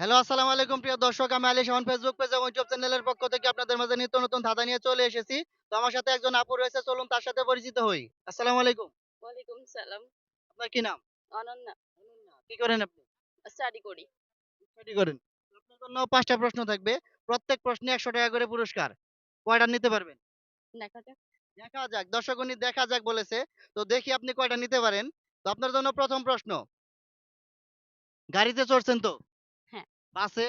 Hello আসসালামু আলাইকুম প্রিয় দর্শক আমি আলী শাহন ফেসবুক পেজ এবং ইউটিউব চ্যানেলের পক্ষ থেকে আপনাদের মাঝে নিত্য নতুন ধাঁধা নিয়ে চলে এসেছি। তো আমার সাথে একজন আপু রয়েছে চলুন তার সাথে পরিচিত হই। আসসালামু আলাইকুম। ওয়ালাইকুম সালাম। আপনার কি নাম? অনন্যা। কি করেন আপনি? স্টাডি করি। স্টাডি করেন। আপনার জন্য পাঁচটা প্রশ্ন থাকবে। প্রত্যেক প্রশ্নে একশো টাকা করে পুরস্কার। কয়টা নিতে পারবেন? দেখা যাক। দেখা যাক দর্শক উনি দেখা যাক বলেছে। তো দেখি আপনি কয়টা নিতে পারেন। তো আপনার জন্য প্রথম প্রশ্ন। গাড়িতে চড়ছেন তো। বাসে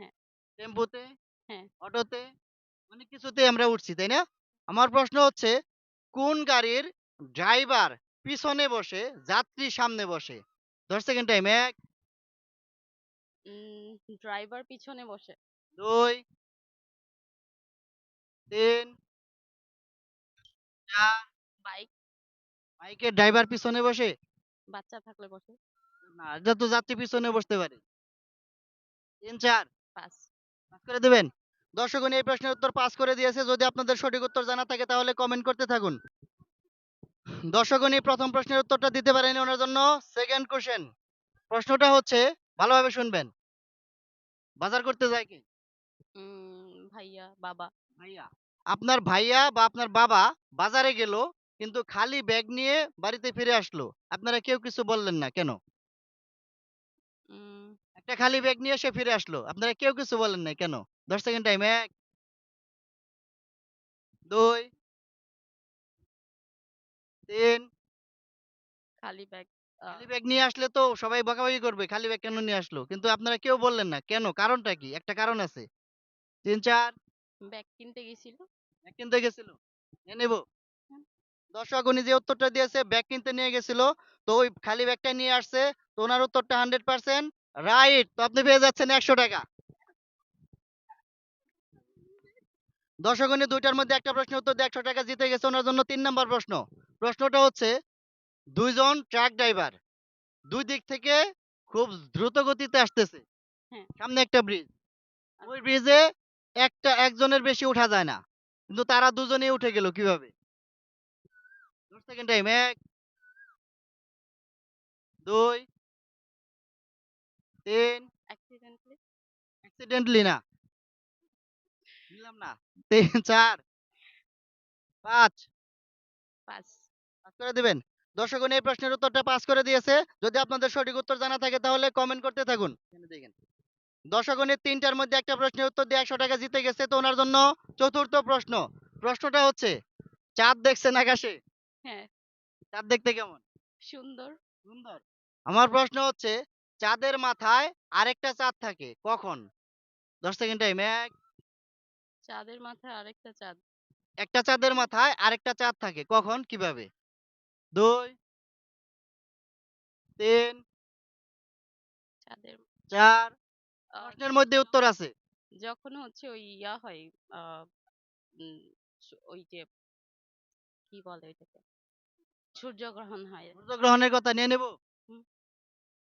হ্যাঁ। টেম্পুতে হ্যাঁ। অটোতে অনেক কিছুতে আমরা উঠছি তাই না? আমার প্রশ্ন হচ্ছে কোন গাড়ির ড্রাইভার পিছনে বসে যাত্রী সামনে বসে? দশ সেকেন্ড টাইম এক। ড্রাইভার পিছনে বসে। দুই। তিন। চার। বাইক। বাইকের ড্রাইভার পিছনে বসে? বাচ্চা থাকলে বসে। না এটা তো যাত্রী পিছনে বসতে পারে। তিন চার। পাস। করে দেবেন? দর্শকগণ এই প্রশ্নের উত্তর পাস করে দিয়েছে। যদি আপনাদের সঠিক উত্তর জানা থাকে তাহলে কমেন্ট করতে থাকুন। দর্শকগণ এই প্রথম প্রশ্নের উত্তরটা দিতে পারেনি ওনার জন্য। সেকেন্ড কোশ্চেন প্রশ্নটা হচ্ছে ভালোভাবে শুনবেন। বাজার করতে যায় কি? ভাইয়া বাবা। ভাইয়া। আপনার ভাইয়া বা আপনার বাবা বাজারে গেল কিন্তু খালি ব্যাগ নিয়ে বাড়িতে ফিরে আসলো। আপনারা কেউ কিছু বললেন না। কেন? একটা খালি ব্যাগ নিয়ে সে ফিরে আসলো। আপনারা কেউ কিছু বলেন না কেন? দশ সেকেন্ড টাইম এক দুই তিন। খালি ব্যাগ খালি ব্যাগ নিয়ে আসলে তো সবাই বকাবকি করবে খালি ব্যাগ কেন নিয়ে আসলো? কিন্তু আপনারা কেউ বললেন না। কেন? কারণটা কি? একটা কারণ আছে। তিন চার। ব্যাগ কিনতে গেছিল? ব্যাগ কিনতে গেছিল। নিয়ে নেব। দর্শক উনি যে উত্তরটা দিয়েছে ব্যাগ কিনতে নিয়ে গেছিল তো ওই খালি ব্যাগটা নিয়ে আসছে তো ওনার উত্তরটা হান্ড্রেড পার্সেন্ট রাইট তো আপনি পেয়ে যাচ্ছেন একশো টাকা। দর্শক দুইটার মধ্যে একটা প্রশ্নের উত্তর দিয়ে একশো টাকা জিতে গেছে ওনার জন্য তিন নম্বর প্রশ্ন। প্রশ্নটা হচ্ছে দুইজন ট্রাক ড্রাইভার দুই দিক থেকে খুব দ্রুত গতিতে আসতেছে। হ্যাঁ। সামনে একটা ব্রিজ ওই ব্রিজে একটা একজনের বেশি উঠা যায় না। কিন্তু তারা দুজনে উঠে গেল কীভাবে? সেকেন্ড টাইম এক দুই তিন অ্যাক্সিডেন্টলি না। নিলাম না। তিন চার পাঁচ। পাস করে দিবেন। দর্শকগণ এই প্রশ্নের উত্তরটা পাস করে দিয়েছে। যদি আপনাদের সঠিক উত্তর জানা থাকে তাহলে কমেন্ট করতে থাকুন। দেখেন। দর্শকগণের তিনটার মধ্যে একটা প্রশ্নের উত্তর দিয়ে একশো টাকা জিতে গেছে তো ওনার জন্য চতুর্থ প্রশ্ন। প্রশ্নটা হচ্ছে চাঁদ দেখছেন আকাশে? হ্যাঁ। চাঁদ দেখতে কেমন? সুন্দর। সুন্দর। আমার প্রশ্ন হচ্ছে চাঁদের মাথায় আরেকটা চাঁদ থাকে কখন? দশ সেকেন্ড টাইম এক চাঁদের মাথায় আরেকটা চাঁদ। একটা চাঁদের মাথায় আরেকটা চাঁদ থাকে কখন কীভাবে? দুই তিন চার প্রশ্নের মধ্যে উত্তর আছে। যখন হচ্ছে ওই ইয়া হয় ওই যে কি বলে ওইটাকে? সূর্যগ্রহণ হয়। সূর্যগ্রহণের কথা নিয়ে নেব।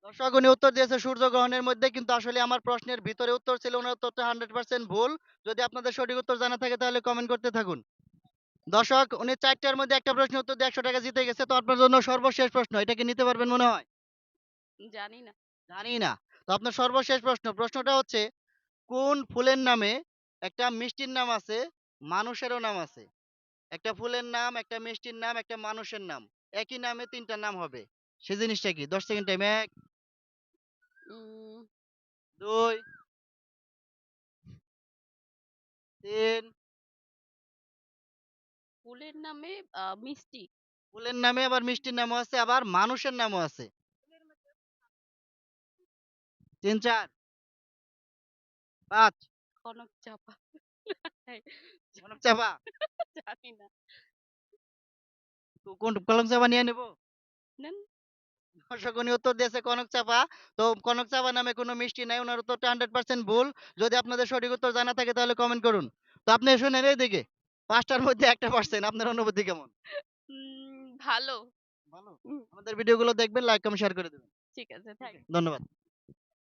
দর্শক উনি উত্তর দিয়েছে সূর্যগ্রহণের মধ্যে কিন্তু আসলে আমার প্রশ্নের ভিতরে উত্তর ছিল ওনার উত্তরটা হান্ড্রেড পার্সেন্ট ভুল। যদি আপনাদের সঠিক উত্তর জানা থাকে তাহলে কমেন্ট করতে থাকুন। দর্শক উনি চারটার মধ্যে একটা প্রশ্নের উত্তর দিয়ে একশো টাকা জিতে গেছে তো আপনার জন্য সর্বশেষ প্রশ্ন এটা কি নিতে পারবেন মনে হয়? জানি না। জানি না। তো আপনার সর্বশেষ প্রশ্ন প্রশ্নটা হচ্ছে কোন ফুলের নামে একটা মিষ্টির নাম আছে মানুষেরও নাম আছে? একটা ফুলের নাম একটা মিষ্টির নাম একটা মানুষের নাম একই নামে তিনটা নাম হবে। সে জিনিসটা কি? দশ সেকেন্ড টাইম এক দুই তিন ফুলের নামে মিষ্টি। ফুলের নামে আবার মিষ্টির নামও আছে আবার মানুষের নামও আছে। তিন চার পাঁচ। কনক চাপা। কনক চাপা? জানি না। কোন কলম চাপা নিয়ে নেব? নেন। উত্তর দিয়েছে কনক চাপা। তো কনক চাপা নামে কোনো মিষ্টি নাই ওনার উত্তরটা হান্ড্রেড পার্সেন্ট ভুল। যদি আপনাদের সঠিক উত্তর জানা থাকে তাহলে কমেন্ট করুন। তো আপনি শুনেন এইদিকে পাঁচটার মধ্যে একটা পার্সেন্ট আপনার অনুভূতি কেমন? ভালো। ভালো। আমাদের ভিডিওগুলো দেখবেন লাইক কমেন্ট শেয়ার করে দেবেন। ঠিক আছে ধন্যবাদ।